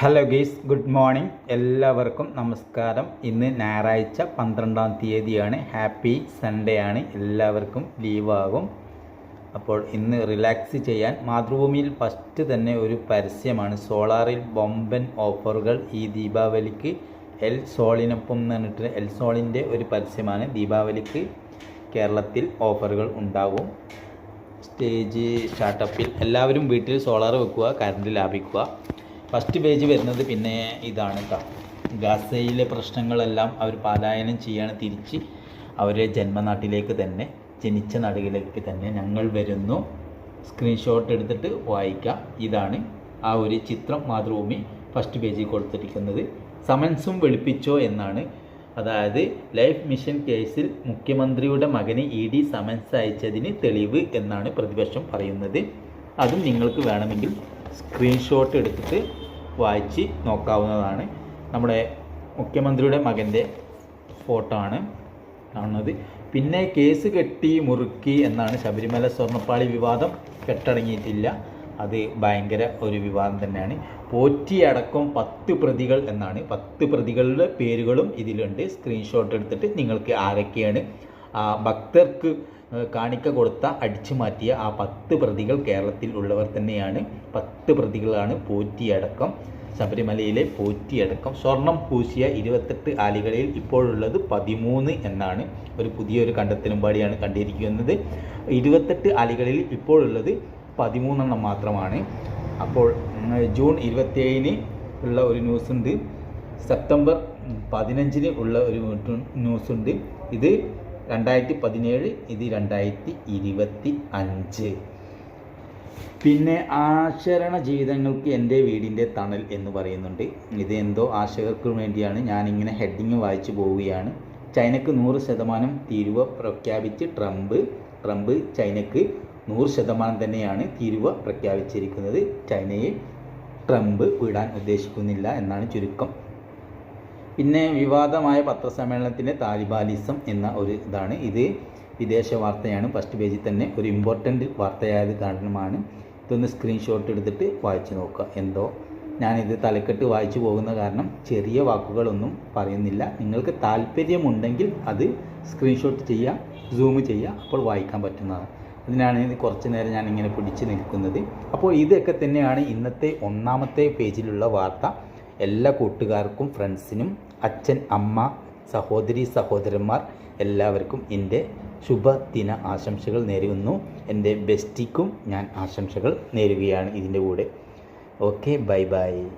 Hello ഗീസ് good morning എല്ലാവർക്കും നമസ്കാരം. ഇന്ന് ഞായറാഴ്ച പന്ത്രണ്ടാം തീയതിയാണ്. ഹാപ്പി സൺഡേ ആണ്. എല്ലാവർക്കും ലീവാകും. അപ്പോൾ ഇന്ന് റിലാക്സ് ചെയ്യാൻ മാതൃഭൂമിയിൽ ഫസ്റ്റ് തന്നെ ഒരു പരസ്യമാണ്. സോളാറിൽ ബോംബൻ ഓഫറുകൾ ഈ ദീപാവലിക്ക് എൽ സോളിനൊപ്പം എന്ന് പറഞ്ഞിട്ട് എൽ സോളിന്റെ ഒരു പരസ്യമാണ്. ദീപാവലിക്ക് കേരളത്തിൽ ഓഫറുകൾ ഉണ്ടാകും സ്റ്റേജ് സ്റ്റാർട്ടപ്പിൽ എല്ലാവരും വീട്ടിൽ സോളാർ വെക്കുക കറണ്ട് ലാഭിക്കുക. ഫസ്റ്റ് പേജ് വരുന്നത് പിന്നെ ഇതാണ് കേട്ടോ ഗാസയിലെ പ്രശ്നങ്ങളെല്ലാം അവർ പലായനം ചെയ്യാണ് തിരിച്ച് അവരെ ജന്മനാട്ടിലേക്ക് തന്നെ ജനിച്ച നാടുകളിലേക്ക് തന്നെ ഞങ്ങൾ വരുന്നു. സ്ക്രീൻഷോട്ട് എടുത്തിട്ട് വായിക്കാം. ഇതാണ് ആ ഒരു ചിത്രം മാതൃഭൂമി ഫസ്റ്റ് പേജിൽ കൊടുത്തിരിക്കുന്നത്. സമൻസും വെളുപ്പിച്ചോ എന്നാണ്. അതായത് ലൈഫ് മിഷൻ കേസിൽ മുഖ്യമന്ത്രിയുടെ മകന് ഇ ഡി സമൻസ് അയച്ചതിന് തെളിവ് എന്നാണ് പ്രതിപക്ഷം പറയുന്നത്. അതും നിങ്ങൾക്ക് വേണമെങ്കിൽ സ്ക്രീൻഷോട്ട് എടുത്തിട്ട് വായിച്ച് നോക്കാവുന്നതാണ്. നമ്മുടെ മുഖ്യമന്ത്രിയുടെ മകന്റെ ഫോട്ടോ ആണ് കാണുന്നത്. പിന്നെ കേസ് കെട്ടി മുറുക്കി എന്നാണ് ശബരിമല സ്വർണപ്പാളി വിവാദം കെട്ടടങ്ങിയിട്ടില്ല. അത് ഭയങ്കര ഒരു വിവാദം തന്നെയാണ്. പോറ്റിയടക്കം പത്ത് പ്രതികൾ എന്നാണ്. പത്ത് പ്രതികളുടെ പേരുകളും ഇതിലുണ്ട്. സ്ക്രീൻഷോട്ട് എടുത്തിട്ട് നിങ്ങൾക്ക് ആരൊക്കെയാണ് ആ ഭക്തർക്ക് കാണിക്ക കൊടുത്ത അടിച്ചു മാറ്റിയ ആ പത്ത് പ്രതികൾ കേരളത്തിൽ ഉള്ളവർ തന്നെയാണ്. പത്ത് പ്രതികളാണ് പോറ്റിയടക്കം ശബരിമലയിലെ പോറ്റിയടക്കം സ്വർണം പൂശിയ ഇരുപത്തെട്ട് ആലികളിൽ ഇപ്പോഴുള്ളത് പതിമൂന്ന് എന്നാണ് ഒരു പുതിയൊരു കണ്ടെത്തലും പാടിയാണ് കണ്ടിരിക്കുന്നത്. ഇരുപത്തെട്ട് ആലികളിൽ ഇപ്പോഴുള്ളത് പതിമൂന്നെണ്ണം മാത്രമാണ്. അപ്പോൾ ജൂൺ ഇരുപത്തിയേഴിന് ഉള്ള ഒരു ന്യൂസ് ഉണ്ട് സെപ്റ്റംബർ പതിനഞ്ചിന് ഉള്ള ഒരു ന്യൂസ് ഉണ്ട് ഇത് രണ്ടായിരത്തി പതിനേഴ് ഇത് രണ്ടായിരത്തി ഇരുപത്തി അഞ്ച് പിന്നെ ആശരണ ജീവിതങ്ങൾക്ക് എന്റെ വീടിന്റെ തണൽ എന്ന് പറയുന്നുണ്ട്. ഇത് എന്തോ ആശകർക്ക് വേണ്ടിയാണ് ഞാനിങ്ങനെ ഹെഡിങ് വായിച്ചു പോവുകയാണ്. ചൈനക്ക് നൂറ് ശതമാനം തീരുവ പ്രഖ്യാപിച്ച് ട്രംപ് ട്രംപ് ചൈനക്ക് നൂറ് ശതമാനം തന്നെയാണ് തീരുവ പ്രഖ്യാപിച്ചിരിക്കുന്നത്. ചൈനയെ ട്രംപ് വിടാൻ ഉദ്ദേശിക്കുന്നില്ല എന്നാണ് ചുരുക്കം. പിന്നെ വിവാദമായ പത്രസമ്മേളനത്തിന്റെ താലിബാലിസം എന്ന ഒരു ഇതാണ്. ഇത് വിദേശ വാർത്തയാണ് ഫസ്റ്റ് പേജിൽ തന്നെ ഒരു ഇമ്പോർട്ടന്റ് വാർത്തയായത് കാരണമാണ്. ഇതൊന്ന് സ്ക്രീൻഷോട്ട് എടുത്തിട്ട് വായിച്ചു നോക്കുക. എന്തോ? ഞാനിത് തലക്കെട്ട് വായിച്ചു പോകുന്ന കാരണം ചെറിയ വാക്കുകളൊന്നും പറയുന്നില്ല. നിങ്ങൾക്ക് താല്പര്യമുണ്ടെങ്കിൽ അത് സ്ക്രീൻഷോട്ട് ചെയ്യുക സൂം ചെയ്യുക അപ്പോൾ വായിക്കാൻ പറ്റുന്നതാണ്. അതിനാണ് ഇത് കുറച്ച് നേരം ഞാൻ ഇങ്ങനെ പിടിച്ചു നിൽക്കുന്നത്. അപ്പോൾ ഇതൊക്കെ തന്നെയാണ് ഇന്നത്തെ ഒന്നാമത്തെ പേജിലുള്ള വാർത്ത. എല്ലാ കൂട്ടുകാർക്കും ഫ്രണ്ട്സിനും അച്ഛൻ അമ്മ സഹോദരി സഹോദരന്മാർ എല്ലാവർക്കും എന്റെ ശുഭദിന ആശംസകൾ നേരുന്നു. എന്റെ ബെസ്റ്റിക്കും ഞാൻ ആശംസകൾ നേരുകയാണ് ഇതിന്റെ കൂടെ. Okay bye bye.